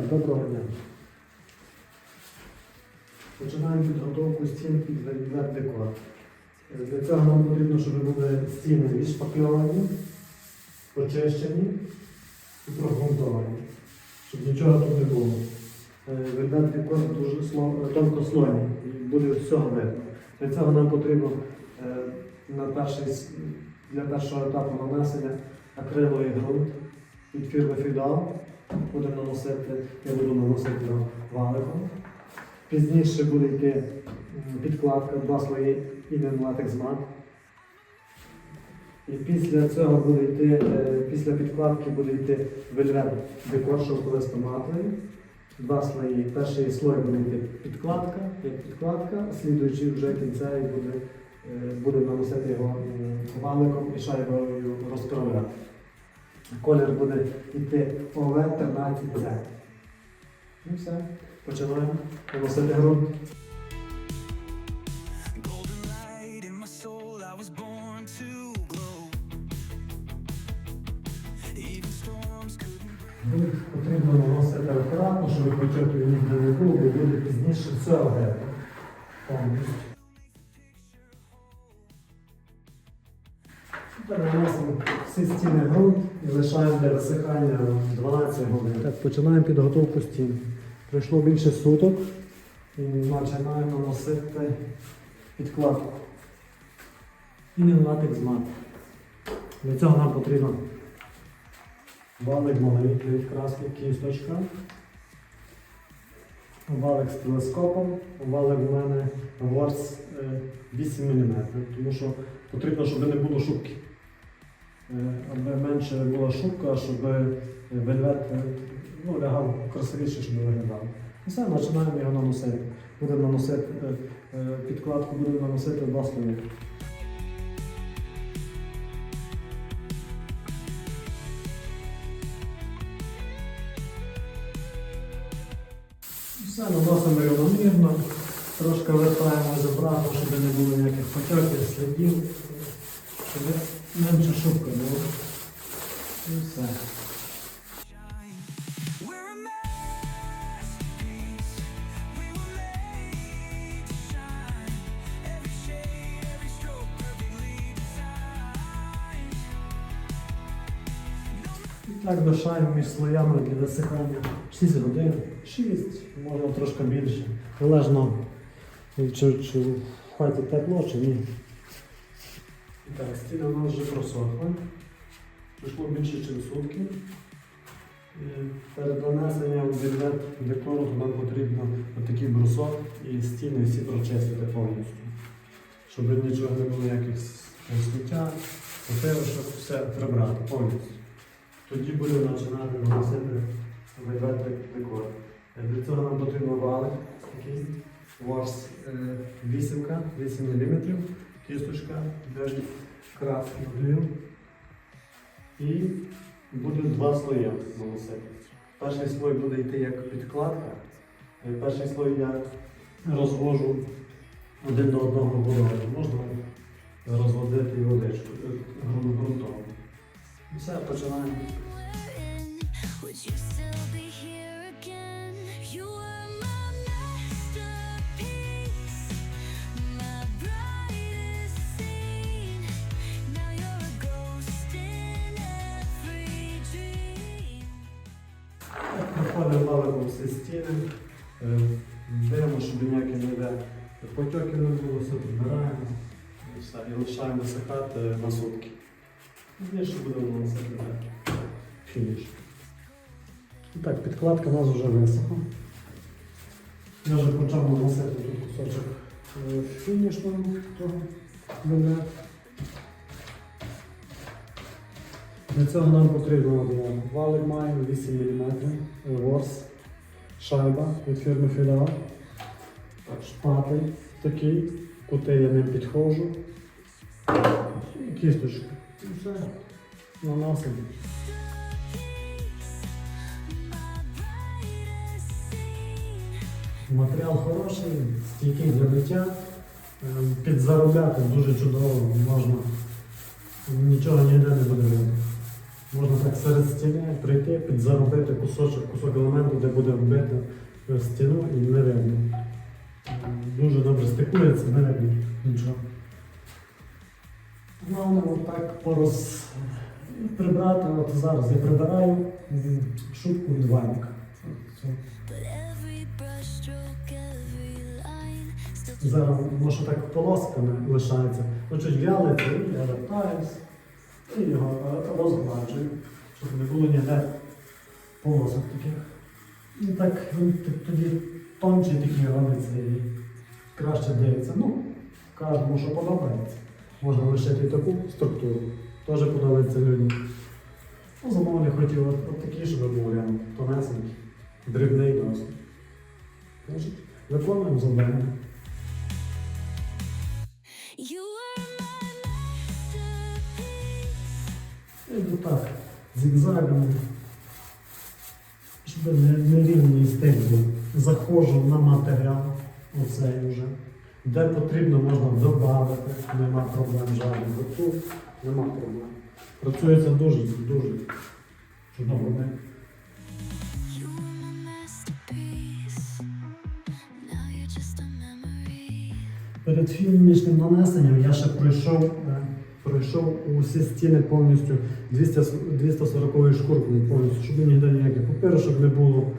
Доброго дня. Починаємо підготовку стін під декор. Е, Для цього нам потрібно, щоб були стіни відшпакльовані, почищені і прогрунтовані, щоб нічого тут не було. Е, Вельвет декор дуже сло- тонкослойний, буде всього видно. Для цього нам потрібно е, на перший, для першого етапу нанесення акриловий ґрунт від фірми Фідал. Будемо наносити, я буду наносити валиком. Пізніше буде йти підкладка, два слої імен латекс мат. І після цього буде йти, е, після підкладки буде йти вельвет декор шовковисто матовий. Два слої. Перший слой буде йти підкладка, як підкладка, слідуючий вже кінцевий буде, е, буде наносити його валиком і шайбою розправляти. Колір буде йти ОВ 13С. Ну все, починаємо наносити ґрунт. Потрібно наносити акуратно, щоб початку ніде не було, бо буде пізніше все Тепер наносимо всі стіни ґрунт і лишаємо для висихання 12 годин. Так, починаємо підготовку стін. Пройшло більше суток і починаємо наносити підкладку. І не латекс мат. Для цього нам потрібно валик від краски кісточка. Валик з телескопом, валик у мене ворс е, 8 мм, тому що потрібно, щоб не було шубки. Е, Аби менше була шубка, щоб вельвет е, ну, лягав красивіше, щоб виглядав. І все, починаємо його наносити. Будемо наносити е, е, підкладку, будемо наносити два слої. Все наносимо рівномірно, трошки вертаємо забрати, щоб не було ніяких потьоків, слідів, щоб менше шубка була. Все. Perfectly designed. І так лишаємо між слоями для висихання 6 годин, 6, можна трошки більше. Залежно, чи, чи в тепло, чи ні. І так, стіна у нас вже просохла. Пройшло більше, ніж сутки. І перед нанесенням декору нам потрібно отакий брусок і стіни всі прочистити повністю. Щоб нічого не було ніяких сміття, щоб все прибрати повністю. Тоді будемо починати наносити вельвет декор. Е, Для цього нам потрібно валик, такий ворс е, вісімка, 8 мм, кісточка для краски додаю. І буде два слої наносити. Перший слой буде йти як підкладка. Е, Перший слой я розвожу один до одного водою. Можна розводити водичку е, ґрунтом. І все, починаємо. Would you still be here again? Проходимо валиком всі стіни, е, дивимо, щоб ніякі ніде потьоків не було, все підбираємо і все, і лишаємо висихати на сутки. Більше будемо наносити. Фініш. Так, підкладка у нас вже висохла. Я вже почав наносити тут кусочок е, фінішного того Для цього нам потрібно валик маємо 8 мм, ворс, шайба від фірми Фідал, шпатель такий, кути я ним підходжу, і кісточка. І все. Наносимо. Матеріал хороший, стійкий для биття. Е, Підзаробляти дуже чудово можна. Нічого ніде не буде видно. Можна так серед стіни прийти, підзаробити кусочок, кусок елементу, де буде вбити стіну і не видно. Дуже добре стикується, не видно нічого. Головне отак пороз прибрати. От зараз я прибираю шубку every line still Зараз може так полосками лишається. Ну, чуть вялиться, і я вертаюсь і його розгладжую, щоб не було ніде полосок таких. І так він тоді тонче такий робиться і краще дивиться. Ну, кожному, що подобається. Можна лишити таку структуру. Теж подобається людям. Ну, замовник хотів от, такий, щоб був прям тонесенький, дрібний досить. Виконуємо завдання. Так, зігзагами, щоб не, не рівний стиль був. Заходжу на матеріал, оцей вже. Де потрібно, можна додати, нема проблем жодних. От Тут нема проблем. Працюється дуже, дуже чудово. Не? Перед фінішним нанесенням я ще пройшов, е, пройшов усі стіни повністю 200, 240 шкуркою повністю, щоб ніде ніяких паперу, щоб не було.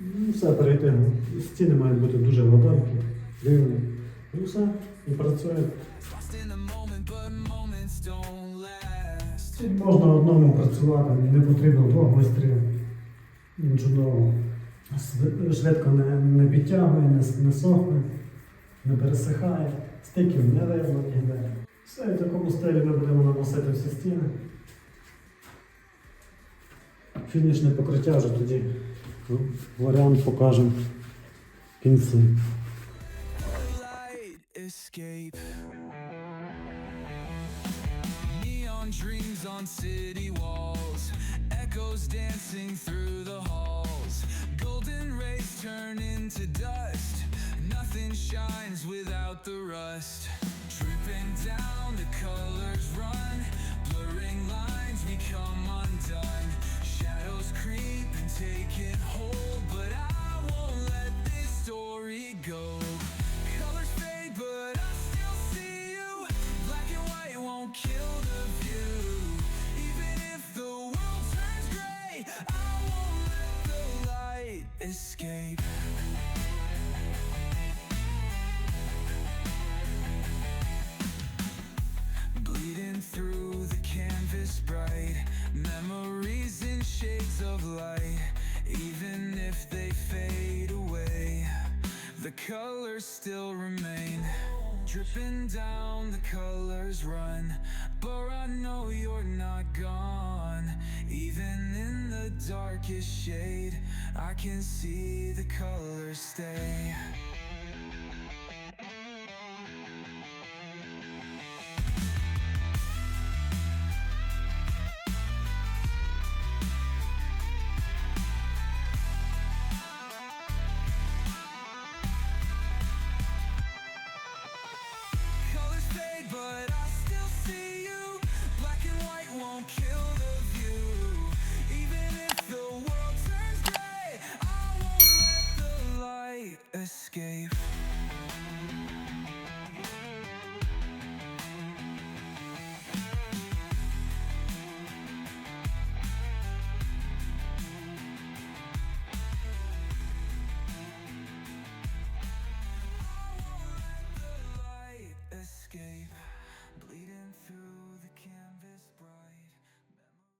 Ну, все перейти. Стіни мають бути дуже гладенькі, рівні. І все, і працює. Тут можна одному працювати, не потрібно двох майстрів. Ну, Чудово. Швидко не, не підтягує, не, не сохне, не пересихає, стиків не видно ніде. Все, і в такому стилі ми будемо наносити всі стіни. Фінішне покриття вже тоді ну, варіант покажемо в кінці. Escape. Neon dreams on city walls. Echoes dancing through the halls. Golden rays turn into dust. Nothing shines without the rust. Dripping down, the colors run. Blurring lines become undone. The colors still remain. Dripping down, the colors run. But I know you're not gone. Even in the darkest shade I can see the colors stay